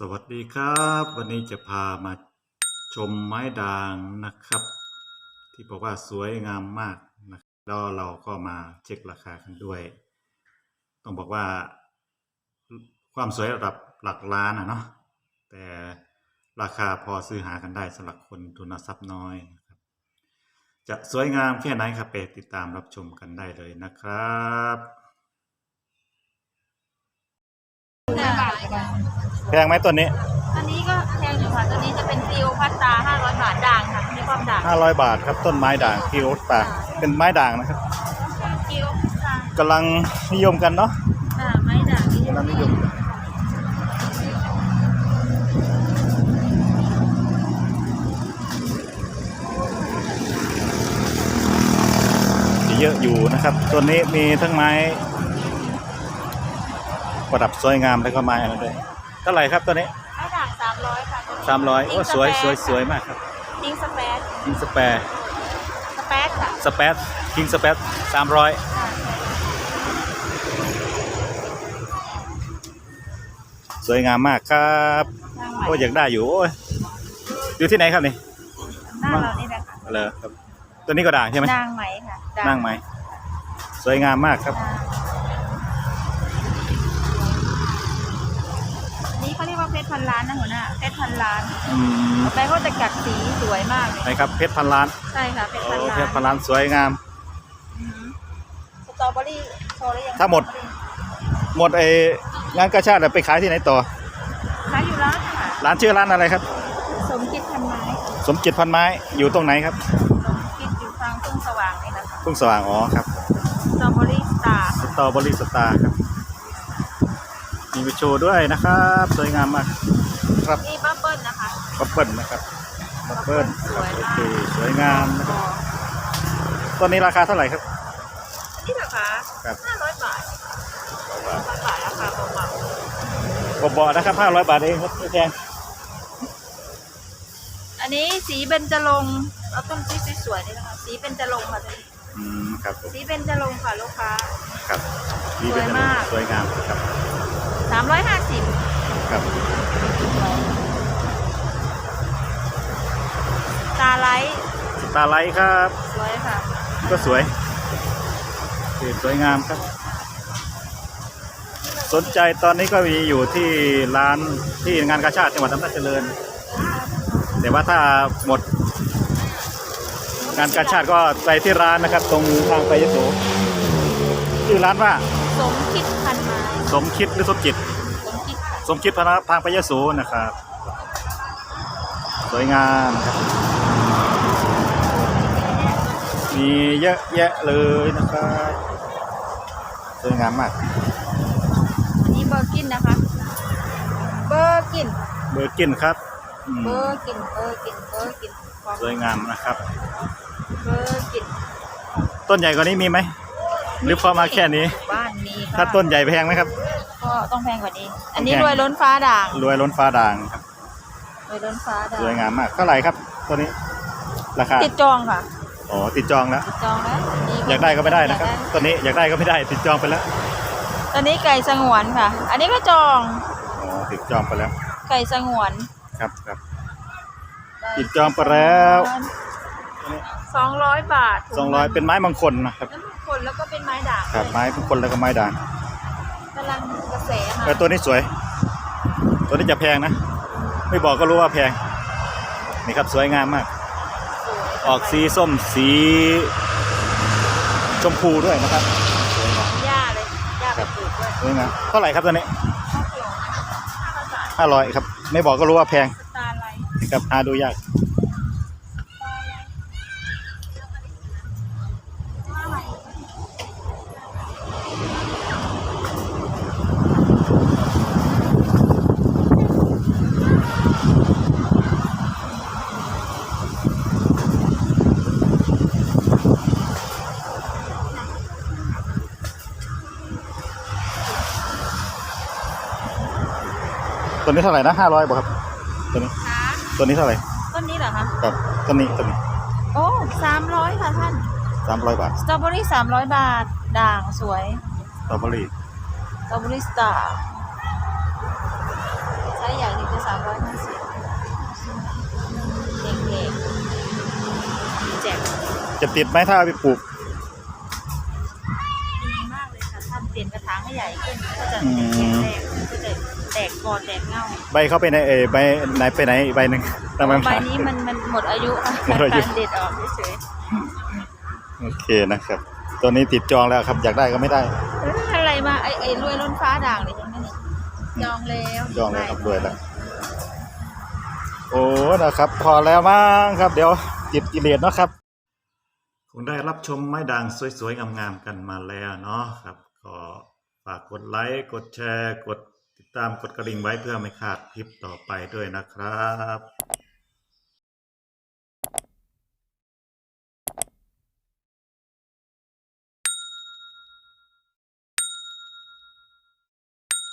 สวัสดีครับ วันนี้จะพามาชมไม้ด่างนะครับ ที่บอกว่าสวยงามมากนะแล้วเราก็มาเช็คราคากันด้วย ต้องบอกว่า ความสวยระดับหลักล้านอะเนาะแต่ราคาพอซื้อหากันได้สำหรับคนทุนทรัพย์น้อยนะครับ จะสวยงามแค่ไหนครับไปติดตามรับชมกันได้เลยนะครับ ห้าบาทค่ะแพงไหมตัวนี้ อันนี้ก็แพงอยู่ค่ะตัวนี้จะเป็นซีโอพัตตา500 บาทด่างค่ะมีความด่าง500 บาทครับต้นไม้ด่างคิโอตาเป็นไม้ด่างนะครับซีโอพัตตากำลังนิยมกันเนาะอ่าไม้ด่างนี่กำลังนิยมกันเยอะอยู่นะครับ ตัวนี้มีทั้งไม้ ประดับสวยงามแล้วก็ไม้อะไรด้วยเท่าไหร่ครับตัวนี้ไม้ด่าง300ค่ะตัวนี้ สามร้อยโอ้สวยสวยสวยมากมากครับคิงสเปซคิงสเปร์สเปซค่ะสเปซคิงสเปซสามร้อยอ่าสวยงามมากครับด่างไหมโอ้อยากได้อยู่โอ้ยอยู่ที่ไหนครับนี่หน้าเรานี่แหละค่ะเลยครับตัวนี้ก็ด่างใช่ไหมด่างไหมค่ะด่านั่งไหมสวยงามมากครับอ่าอันนี้ เขาเรียกว่าเพชรพันล้านนะหัวหน้าเพชรพันล้านอืมต่อไปเขาจะกัดสีสวยมากเลยไหนครับเพชรพันล้านใช่ค่ะเพชรโอ้พันล้านเพชรพันล้านสวยงาม อืมสตรอเบอรี่โชว์หรือยังถ้าหมด หมดไอ้งานกระชาติไปขายที่ไหนต่อ ขายอยู่ร้านค่ะร้านชื่อร้านอะไรครับ สมคิดพันไม้สมจิตพันไม้อยู่ตรงไหนครับสมคิดอยู่ทางทุ่งสว่างนี่นะคะทุ่งสว่างอ๋อครับสตรอเบอรี่สตาร์สตรอเบอรี่สตาร์ครับ มีไปโชว์ด้วยนะครับ สวยงามมากครับนี่บับเบิ้ลนะคะบับเบิ้ลนะครับบับเบิ้ลสวยโอมากเคสวยงามนะครับตัวนี้ราคาเท่าไหร่ครับนี่เหรอคะครับห้าร้อยบาทห้าร้อยบาทราคาเบาเบาๆนะครับ500บาทเองครับไม่แพงๆอันนี้สีเบญจรงค์เอาต้นสีสวยๆนี่นะคะสีเบญจรงค์ค่ะตัวนี้อืมครับผมสีเบญจรงค์ค่ะลูกค้าครับสวยมากสวยงามครับ สามร้อยห้าสิบครับตาไลท์สตาร์ไลท์ครับ สวยค่ะ ก็สวยโอเคสวยงามครับ สนใจตอนนี้ก็มีอยู่ที่ร้านที่งานกาชาติจังหวัดอำนาจเจริญ แต่ว่าถ้าหมด งานกาชาติก็ไปที่ร้านนะครับ ตรงทางไปยโสชื่อร้านว่า สมคิดพันไม้ สมคิดหรือสมจิต สมคิดค่ะสมคิดพนะทางไปยโสนะครับ สวยงามครับมีเยอะแยะเลยนะครับสวยงามมาก อันนี้เบอร์กินนะคะ เบอร์กิน เบอร์กินครับอืมเบอร์กิน เบอร์กิน เบอร์กินของสวยงามนะครับ เบอร์กิน ต้นใหญ่กว่านี้มีไหมหรือพอมาแค่นี้ บ้านมีค่ะถ้าต้นใหญ่แพงไหมครับก็ ต้องแพงกว่านี้ อันนี้ต้องแพงรวยล้นฟ้าด่าง รวยล้นฟ้าด่างครับรวยล้นฟ้าด่างสวยงามมากเท่าไหร่ครับตัวนี้ ราคาติดจองค่ะอ๋อติดจองแล้วติดจองแล้วนี่อยากได้ก็ไม่ได้นะครับตัวนี้อยากได้ก็ไม่ได้ติดจองไปแล้วตอนนี้ไก่สงวนค่ะ อันนี้ก็จองอ๋อติดจองไปแล้ว ไก่สงวนครับครับติดจองไปแล้วสองร้อยบาทสองร้อยเป็นไม้มงคลนะครับแล้วมันคนแล้วก็เป็นไม้ด่างครับไม้มงคลแล้วก็ไม้ด่างกำลังกระแสมา เออตัวนี้สวย ตัวนี้จะแพงนะ ไม่บอกก็รู้ว่าแพง นี่ครับสวยงามมากสวยออกสีส้มสีชมพูด้วยนะครับหญ้าเลยหญ้าแบบปลูกด้วยสวยงามเท่าไหร่ครับตัวนี้ข้าวเกลียวห้าบาทห้าร้อยครับ ไม่บอกก็รู้ว่าแพงสตาร์ไลท์นะครับหาดูยาก ตัวนี้เท่าไหร่นะห้าร้อยบ่ครับ ตัวนี้ตัวนี้เท่าไหร่ต้นนี้เหรอคะครับตัวนี้ตัวนี้โอ้สามร้อยค่ะท่าน สามร้อยบาทสตรอเบอรี่สามร้อยบาท ด่างสวย สตรอเบอรี่สตรอเบอรี่สตาร์ไซส์ใหญ่นี้จะสามร้อยห้าสิบเล็กจะติดไหมถ้าไปปลูก ดีมากเลยค่ะท่านเปลี่ยนกระถางให้ใหญ่ขึ้นก็จะอืม แตกกอแตกเง่าใบเข้าไปในเออใบไหนไปไหนอีกใบหนึ่งทำไมใบนี้มันมันหมดอายุค่ะหมดอายุการเด็ดออกเฉยโอเคนะครับ ตัวนี้ติดจองแล้วครับอยากได้ก็ไม่ได้ๆเอ้ยอะไรมาไอ้ไอ้รวยล้นฟ้าด่างเลยใช่ไหมนี่จองแล้วจองแล้วครับด้วยแล้วโอ้นะครับ พอแล้วมั้งครับ เดี๋ยวติดกิเลสเนาะครับคงได้รับชมไม้ด่างสวยๆงามๆกันมาแล้วเนาะครับ ก็ฝากกดไลค์กดแชร์กดติด ตามกดกระดิ่งไว้เพื่อไม่ขาดคลิปต่อไปด้วยนะครับ